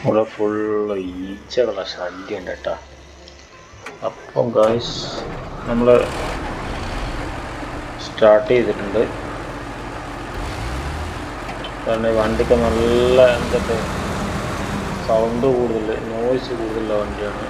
ഇവിടെ ഫുള്ള് ഈച്ചകളെ ശല്യം ഉണ്ട് കേട്ടോ അപ്പം ഗായ്സ് നമ്മൾ സ്റ്റാർട്ട് ചെയ്തിട്ടുണ്ട്. കാരണം വണ്ടിക്ക് നല്ല എന്തൊക്കെ സൗണ്ട് കൂടുതൽ നോയ്സ് കൂടുതലുള്ള വണ്ടിയാണ്.